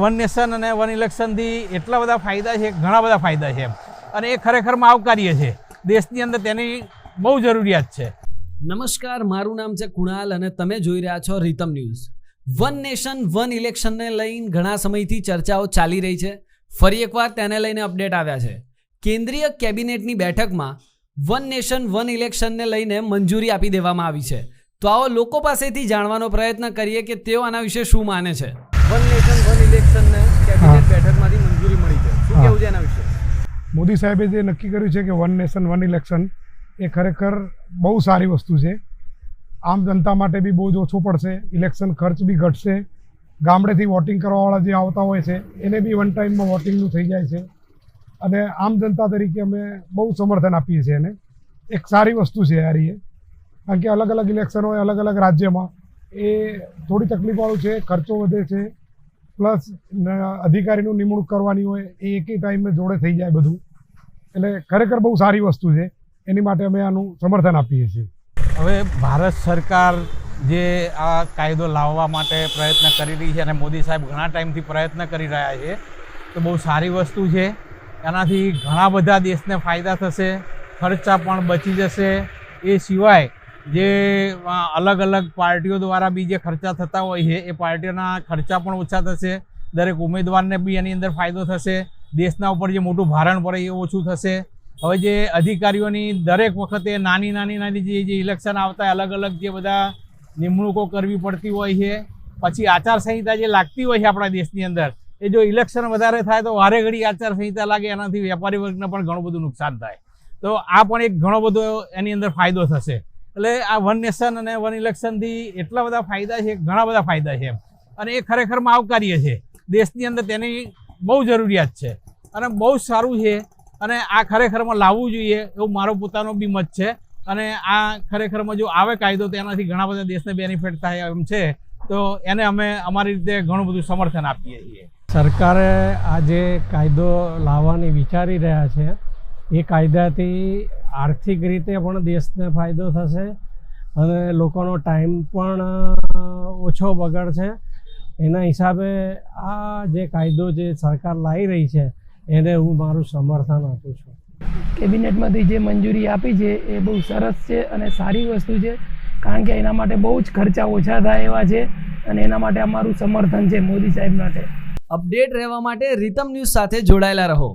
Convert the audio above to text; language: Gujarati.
વન નેશન અને વન ઇલેક્શનથી એટલા બધા ફાયદા છે, ઘણા બધા ફાયદા છે અને એ ખરેખરમાં આવકાર્ય છે. દેશની અંદર તેની બહુ જરૂરિયાત છે. નમસ્કાર, મારું નામ છે કુણાલ અને તમે જોઈ રહ્યા છો Ritam news. One nation, one ઇલેક્શનને લઈને ઘણા સમયથી ચર્ચાઓ ચાલી રહી છે. ફરી એકવાર તેને લઈને અપડેટ આવ્યા છે. કેન્દ્રીય કેબિનેટની બેઠકમાં વન નેશન, વન ઇલેક્શનને લઈને મંજૂરી આપી દેવામાં આવી છે. તો આવો લોકો પાસેથી જાણવાનો પ્રયત્ન કરીએ કે તેઓ આના વિશે શું માને છે. વન નેશન વન ઇલેક્શનને કેબિનેટ બેઠકમાંથી મંજૂરી મળી છે. શું કહેવું છે એના વિશે? મોદી સાહેબે જે નક્કી કર્યું છે કે વન નેશન વન ઇલેક્શન એ ખરેખર બહુ સારી વસ્તુ છે. આમ જનતા માટે બી બહુ જ ઓછું પડશે. ઇલેક્શન ખર્ચ બી ઘટશે. ગામડેથી વોટિંગ કરવાવાળા જે આવતા હોય છે એને બી વન ટાઈમમાં વોટિંગનું થઈ જાય છે. અને આમ જનતા તરીકે અમે બહુ સમર્થન આપીએ છીએ એને. એક સારી વસ્તુ છે યાર એ. કારણ કે અલગ અલગ ઇલેક્શન હોય અલગ અલગ રાજ્યમાં. એ થોડી તકલીફવાળું છે, ખર્ચો વધે છે, પ્લસ અધિકારીનું નિમણૂક કરવાની હોય, એ એકે ટાઈમે જોડે થઈ જાય બધું. એટલે ખરેખર બહુ સારી વસ્તુ છે. એની માટે અમે આનું સમર્થન આપીએ છીએ. હવે ભારત સરકાર જે આ કાયદો લાવવા માટે પ્રયત્ન કરી રહી છે અને મોદી સાહેબ ઘણા ટાઈમથી પ્રયત્ન કરી રહ્યા છે, તો બહુ સારી વસ્તુ છે. એનાથી ઘણા બધા દેશને ફાયદા થશે, ખર્ચા પણ બચી જશે. એ સિવાય જે અલગ અલગ પાર્ટીઓ દ્વારા બી જે ખર્ચા થતા હોય છે, એ પાર્ટીઓના ખર્ચા પણ ઓછા થશે. દરેક ઉમેદવારને બી એની અંદર ફાયદો થશે. દેશના ઉપર જે મોટું ભારણ પડે એ ઓછું થશે. હવે જે અધિકારીઓની દરેક વખતે નાની નાની નાની જે જે ઇલેક્શન આવતા અલગ અલગ જે બધા નિમણૂકો કરવી પડતી હોય છે. પછી આચારસંહિતા જે લાગતી હોય છે આપણા દેશની અંદર, એ જો ઇલેક્શન વધારે થાય તો વારે ઘડી આચારસંહિતા લાગે, એનાથી વેપારી વર્ગને પણ ઘણું બધું નુકસાન થાય. તો આ પણ એક ઘણો બધો એની અંદર ફાયદો થશે. એટલે આ વન નેશન અને વન ઇલેક્શનથી એટલા બધા ફાયદા છે, ઘણા બધા ફાયદા છે અને એ ખરેખરમાં આવકાર્ય છે. દેશની અંદર તેની બહુ જરૂરિયાત છે. અને બહુ સારું છે. અને આ ખરેખરમાં લાવવું જોઈએ એવું મારો પોતાનો બી મત છે. અને આ ખરેખરમાં જો આવે કાયદો તો એનાથી ઘણા બધા દેશને બેનિફિટ થાય એમ છે. તો એને અમે અમારી રીતે ઘણું બધું સમર્થન આપીએ છીએ. સરકારે આ જે કાયદો લાવવાની વિચારી રહ્યા છે. એ કાયદાથી આર્થિક રીતે પણ દેશને ફાયદો થશે અને લોકોનો ટાઈમ પણ ઓછો બગડશે. એના હિસાબે આ જે કાયદો જે સરકાર લાવી રહી છે એને હું મારું સમર્થન આપું છું. કેબિનેટમાંથી જે મંજૂરી આપી છે એ બહુ સરસ છે અને સારી વસ્તુ છે. કારણ કે એના માટે બહુ જ ખર્ચા ઓછા થાય એવા છે અને એના માટે અમારું સમર્થન છે મોદી સાહેબ માટે. અપડેટ રહેવા માટે રીતમ ન્યૂઝ સાથે જોડાયેલા રહો.